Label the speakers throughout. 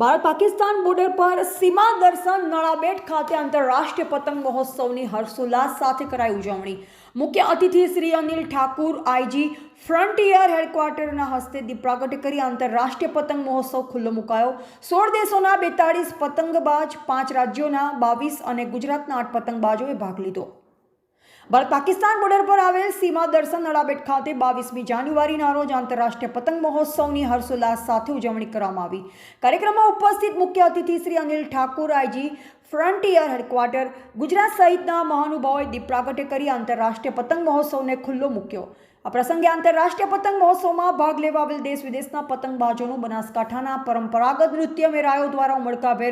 Speaker 1: Bharat Pakistan border પર સીમા દર્શન નળાબેટ ખાતે આંતરરાષ્ટ્રીય પતંગ મહોત્સવની હર્ષોલ્લાસ સાથે કરાઈ ઉજવણી. મુખ્ય અતિથિ શ્રી અનિલ ઠાકુર આઈજી ફ્રન્ટિયર હેડક્વાર્ટરના હસ્તે દીપ પ્રાગટ્ય કરી આંતરરાષ્ટ્રીય પતંગ મહોત્સવ ખુલ્લો મુકાયો. સોળ દેશોના બેતાળીસ પતંગબાજ, પાંચ રાજ્યોના બાવીસ અને ગુજરાતના આઠ પતંગબાજોએ ભાગ લીધો. ભારત પાકિસ્તાન બોર્ડર પર આવેલ સીમા દર્શન નડાબેટ ખાતે બાવીસમી જાન્યુઆરીના રોજ આંતરરાષ્ટ્રીય પતંગ મહોત્સવની હર્ષોલ્લાસ સાથે ઉજવણી કરવામાં આવી. કાર્યક્રમમાં ઉપસ્થિત મુખ્ય અતિથિ Shri Anil Thakur, IG frontier headquarter Gujarat સહિતના મહાનુભાવોએ દીપ પ્રાગટ્ય કરી આંતરરાષ્ટ્રીય પતંગ મહોત્સવને ખુલ્લો મૂક્યો. આ પ્રસંગે આંતરરાષ્ટ્રીય પતંગ મહોત્સવમાં ભાગ લેવા આવેલ દેશ વિદેશના પતંગબાજોનું બનાસકાંઠાના પરંપરાગત નૃત્ય મેરાયો દ્વારા ઉમળકાભેર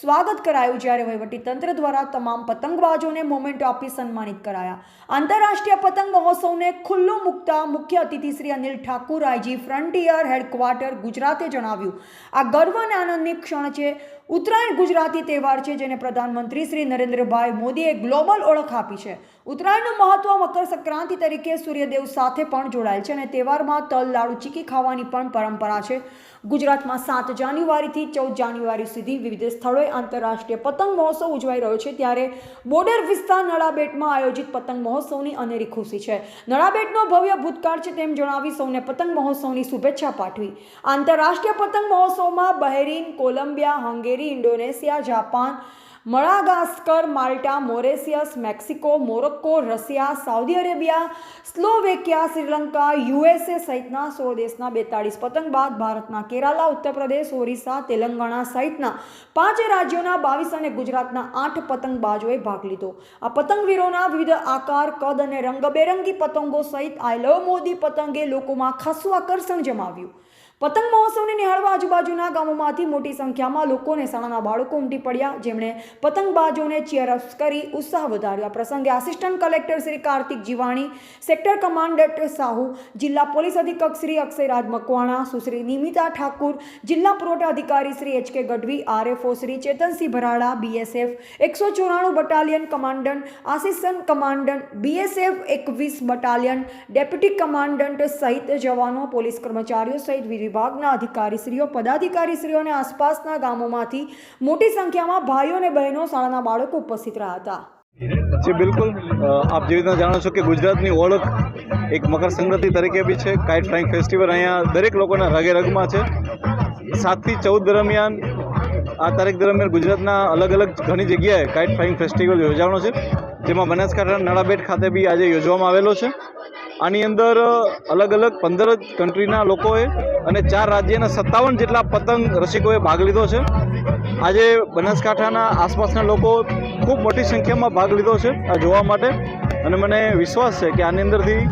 Speaker 1: સ્વાગત કરાયું જ્યારે વહીવટીતંત્ર દ્વારા તમામ પતંગબાજોને મોમેન્ટો આપી સન્માનિત કરાયા. આંતરરાષ્ટ્રીય પતંગ મહોત્સવને ખુલ્લું મૂકતા મુખ્ય અતિથિ Shri Anil Thakur IG frontier headquarter ગુજરાતે જણાવ્યું, આ ગર્વ અને આનંદની ક્ષણ છે. ઉત્તરાયણ ગુજરાતી તહેવાર છે, જેને પ્રધાનમંત્રી શ્રી નરેન્દ્રભાઈ મોદીએ ગ્લોબલ ઓળખ આપી છે. ઉત્તરાયણનું મહત્વ મકર સંક્રાંતિ તરીકે સૂર્યદેવ સાથે પણ જોડાયેલ છે અને તહેવારમાં તલ, લાડુ, ચીકી ખાવાની પણ પરંપરા છે. ગુજરાતમાં સાત જાન્યુઆરીથી ચૌદ જાન્યુઆરી સુધી વિવિધ સ્થળોએ આંતરરાષ્ટ્રીય પતંગ મહોત્સવ ઉજવાઈ રહ્યો છે. ત્યારે બોર્ડર વિસ્તાર નળાબેટમાં આયોજિત પતંગ મહોત્સવની અનેરી ખુશી છે. નળાબેટનો ભવ્ય ભૂતકાળ છે તેમ જણાવી સૌને પતંગ મહોત્સવની શુભેચ્છા પાઠવી. આંતરરાષ્ટ્રીય પતંગ મહોત્સવમાં Bahrain, Colombia, Hungary, Indonesia, Japan Madagascar Malta Mauritius Mexico, Morocco, Russia, Saudi Arabia, Slovakia, Sri Lanka, USA સહિતના સોળ દેશના બેતાળીસ પતંગબાજ ભારતના કેરાલા ઉત્તર પ્રદેશ ઓરિસ્સા, તેલંગાણા સહિતના પાંચ રાજ્યોના બાવીસ અને ગુજરાતના આઠ પતંગબાજોએ ભાગ લીધો. આ પતંગવીરોના વિવિધ આકાર, કદ અને રંગબેરંગી પતંગો સહિત આઈ લવ મોદી પતંગે લોકોમાં ખાસું આકર્ષણ જમાવ્યું. પતંગ મહોત્સવને નિહાળવા આજુબાજુના ગામોમાંથી મોટી સંખ્યામાં લોકો અને શાળાના બાળકો ઉમટી પડ્યા. જેમણે પતંગબાજોને ચીયરઅપ્સ કરી ઉત્સાહ વધાર્યો. આ પ્રસંગે assistant collector Shri Kartik Jivani sector commandant Sahu, જિલ્લા પોલીસ અધિક્ષક શ્રી અક્ષયરાજ મકવાણા, સુશ્રી નિમિતા ઠાકુર, જિલ્લા પુરવઠા અધિકારી Shri H K Gadhvi, RFO Shri Chetansinh Bharada, BSF એકસો ચોરાણું battalion commandant assistant commandant BSF એકવીસ બટાલિયન ડેપ્યુટી કમાન્ડન્ટ સહિત જવાનો પોલીસ કર્મચારીઓ સહિત વિવિધ વિભાગના અધિકારીશ્રીઓ, પદાધિકારીશ્રીઓ અને આસપાસના ગામોમાંથી મોટી સંખ્યામાં ભાઈઓ અને બહેનો શાળાના બાળકો ઉપસ્થિત રહ્યા હતા.
Speaker 2: જી, બિલકુલ. આપ જેવી રીતના જાણો છો કે ગુજરાતની ઓળખ એક મકર સંક્રાંતિ તરીકે બી છે. કાઇટ ફ્લાઇંગ ફેસ્ટિવલ અહીંયા દરેક લોકોના રગે રગમાં છે. સાતથી ચૌદ દરમિયાન આ તારીખ દરમિયાન ગુજરાતના અલગ અલગ ઘણી જગ્યાએ કાઇટ ફ્લાઇંગ ફેસ્ટિવલ યોજાવાનો છે. જેમાં બનાસકાંઠાના નળાબેટ ખાતે બી આજે યોજવામાં આવેલો છે. આની અંદર અલગ અલગ પંદર કન્ટ્રીના લોકોએ અને ચાર રાજ્યના સત્તાવન જેટલા પતંગ રસિકોએ ભાગ લીધો છે. આજે બનાસકાંઠાના આસપાસના લોકો ખૂબ મોટી સંખ્યામાં ભાગ લીધો છે આ જોવા માટે. અને મને વિશ્વાસ છે કે આની અંદરથી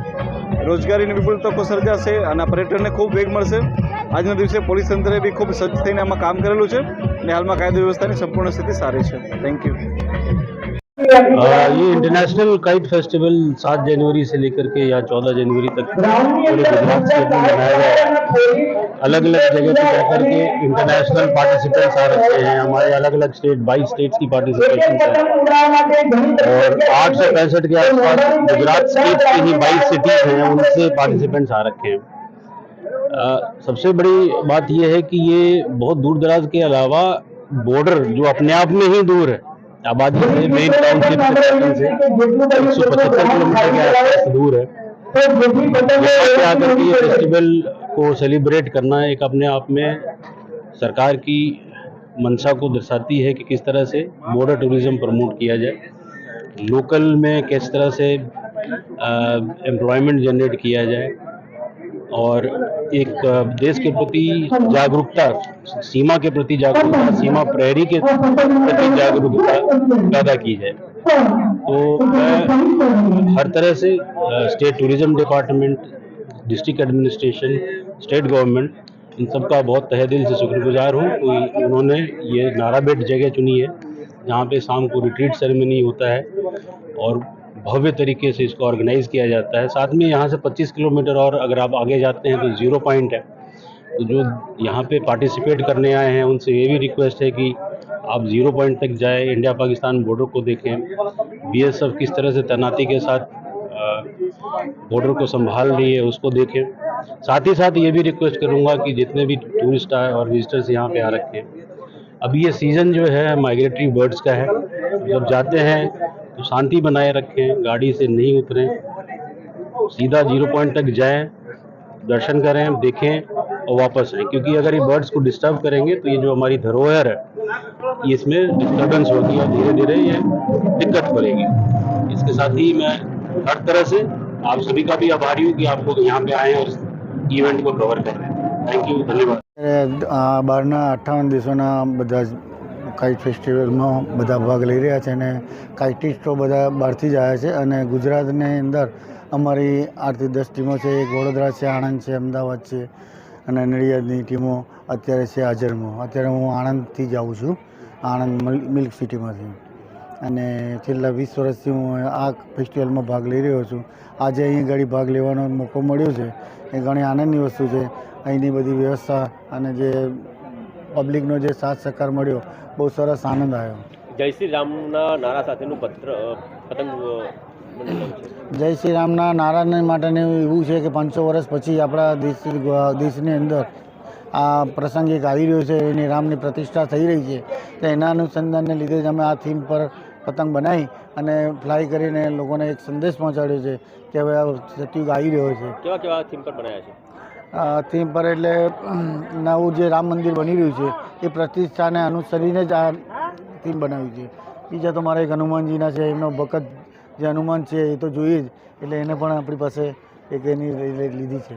Speaker 2: રોજગારીની વિપુલ તકો સર્જાશે અને પર્યટનને ખૂબ વેગ મળશે. આજના દિવસે પોલીસ તંત્રએ બી ખૂબ સજ્જ થઈને આમાં કામ કરેલું છે અને હાલમાં કાયદો વ્યવસ્થાની સંપૂર્ણ સ્થિતિ સારી છે. થેન્ક યુ
Speaker 3: ये इंटरनेशनल काइट फेस्टिवल सात जनवरी से लेकर के यहाँ चौदह जनवरी तक पूरे गुजरात में मनाया गया है। अलग अलग जगह पे जाकर के इंटरनेशनल पार्टिसिपेंट्स आ रखे हैं। हमारे अलग अलग स्टेट बाईस स्टेट्स की पार्टिसिपेशन है। और आठ सौ पैंसठ के आसपास गुजरात स्टेट की ही बाईस सिटीज़ हैं उनसे पार्टिसिपेंट्स आ रखे हैं। अ, सबसे बड़ी बात यह है कि ये बहुत दूर दराज के अलावा बॉर्डर जो अपने आप में ही दूर है आबादी से मेन टाउनशिप से एक सौ पचहत्तर किलोमीटर के आसपास दूर है। यहाँ आकर के ये फेस्टिवल को सेलिब्रेट करना एक अपने आप में सरकार की मंशा को दर्शाती है कि किस तरह से बॉर्डर टूरिज़्म प्रमोट किया जाए। लोकल में किस तरह से एम्प्लॉयमेंट जनरेट किया जाए। और एक देश के प्रति जागरूकता, सीमा के प्रति जागरूकता, सीमा प्रहरी के प्रति जागरूकता पैदा की जाए। तो मैं हर तरह से state tourism department, district administration, state government, इन सबका बहुत तहे दिल से शुक्रगुजार हूँ कि उन्होंने ये नाराबेट जगह चुनी है, जहाँ पे शाम को रिट्रीट सेरेमनी होता है और भव्य तरीके से इसको ऑर्गेनाइज किया जाता है। साथ में यहाँ से 25 किलोमीटर और अगर आप आगे जाते हैं तो ज़ीरो पॉइंट है। तो जो यहाँ पे पार्टिसिपेट करने आए हैं, उनसे ये भी रिक्वेस्ट है कि आप ज़ीरो पॉइंट तक जाए इंडिया पाकिस्तान बॉर्डर को देखें। बीएसएफ किस तरह से तैनाती के साथ बॉर्डर को संभाल रही है, उसको देखें। साथ ही साथ ये भी रिक्वेस्ट करूँगा कि जितने भी टूरिस्ट आए और विजिटर्स यहाँ पे आ रखे हैं अभी ये सीज़न जो है माइग्रेटरी बर्ड्स का है। जब जाते हैं तो शांति बनाए रखें, गाड़ी से नहीं उतरें। सीधा ज़ीरो पॉइंट तक जाएँ, दर्शन करें, देखें और वापस आएँ। क्योंकि अगर ये बर्ड्स को डिस्टर्ब करेंगे तो ये जो हमारी धरोहर है इसमें डिस्टर्बेंस होगी और धीरे धीरे ये दिक्कत करेगी। इसके साथ ही मैं हर तरह से आप सभी का भी आभारी हूँ कि आप लोग यहाँ पे आए और इस इवेंट को कवर कर रहे हैं।
Speaker 4: બહારના અઠ્ઠાવન દેશોના બધા જ કાઇટ ફેસ્ટિવલમાં બધા ભાગ લઈ રહ્યા છે અને કાઇટિસ્ટો બધા બહારથી જ આવ્યા છે અને ગુજરાતની અંદર અમારી આઠથી દસ ટીમો છે, એક વડોદરા છે, આણંદ છે, અમદાવાદ છે અને નડિયાદની ટીમો અત્યારે છે હાજરમાં. અત્યારે હું આણંદથી જ આવું છું, આણંદ મિલ્ક સિટીમાંથી. અને છેલ્લા વીસ વર્ષથી હું આ ફેસ્ટિવલમાં ભાગ લઈ રહ્યો છું. આજે અહીં ઘડી ભાગ લેવાનો મોકો મળ્યો છે. એ ઘણી આનંદની વસ્તુ છે. અહીંની બધી વ્યવસ્થા અને જે પબ્લિકનો જે સાથ સહકાર મળ્યો બહુ સરસ આનંદ આવ્યો.
Speaker 5: જય શ્રી રામના નારા સાથેનું પત્ર પતંગ
Speaker 4: જય શ્રી રામના નારાયણ માટેનું એવું છે કે પાંચસો વર્ષ પછી આપણા દેશ દેશની અંદર આ પ્રસંગ એક આવી રહ્યો છે એની રામની પ્રતિષ્ઠા થઈ રહી છે. તો એના અનુસંધાનને લીધે જ અમે આ થીમ પર પતંગ બનાવી અને ફ્લાય કરીને લોકોને એક સંદેશ પહોંચાડ્યો છે કે હવે આ સતયુગ આવી રહ્યો છે.
Speaker 5: કેવા કેવા થીમ પર બનાવ્યા છે?
Speaker 4: થીમ પર એટલે નવું જે રામ મંદિર બની રહ્યું છે, એ પ્રતિષ્ઠાને અનુસરીને જ આ થીમ બનાવી છે. બીજા તો મારા એક હનુમાનજીના છે, એમનો ભગત જે હનુમાન છે, એ તો જોઈએ જ, એટલે એને પણ આપણી પાસે એક એની લીધી છે.